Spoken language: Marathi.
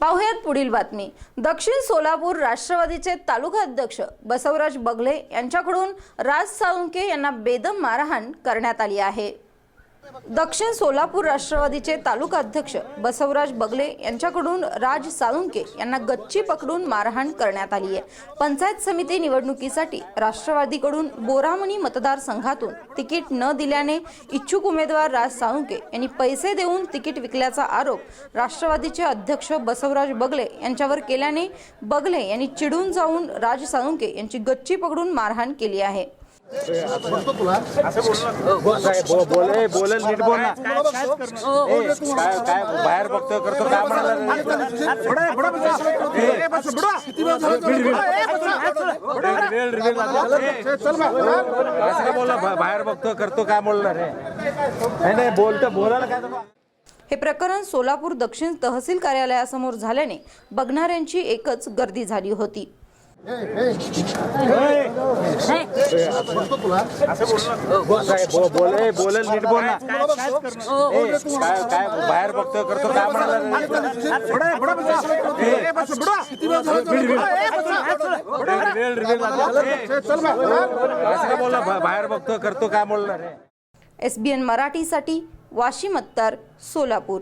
पाहुयात पुढील बातमी. दक्षिण सोलापूर राष्ट्रवादीचे तालुका अध्यक्ष बसवराज बगले यांच्याकडून राज साळुंके यांना बेदम मारहाण करण्यात आली आहे. दक्षिण सोलापूर राष्ट्रवादीचे तालुका अध्यक्ष बसवराज बगले यांच्याकडून राज साळुंके यांना गच्ची पकडून मारहाण करण्यात आली आहे. पंचायत समिती निवडणुकीसाठी राष्ट्रवादीकडून बोरामणी मतदारसंघातून तिकीट न दिल्याने इच्छुक उमेदवार राज साळुंके यांनी पैसे देऊन तिकीट विकल्याचा आरोप राष्ट्रवादीचे अध्यक्ष बसवराज बगले यांच्यावर केल्याने बगले यांनी चिडून जाऊन राज साळुंके यांची गच्ची पकडून मारहाण केली आहे. बोले बोलेल नीट बोल ना काय काय बाहेर बघतो करतो काय म्हणाला बोलला बाहेर बघतो करतो काय बोलणार रे नाही नाही बोलतो बोलायला काय हे प्रकरण सोलापूर दक्षिण तहसील कार्यालयासमोर झाल्याने बघणाऱ्यांची एकच गर्दी झाली होती. काय बो- बोले बोलेल नीट बोल ना काय काय बाहेर बघतोय करतो काय म्हणाला बोलला बाहेर बघतोय करतो काय बोलणार एसबीएन एस बी एन मराठीसाठी वाशिम अत्तार सोलापूर.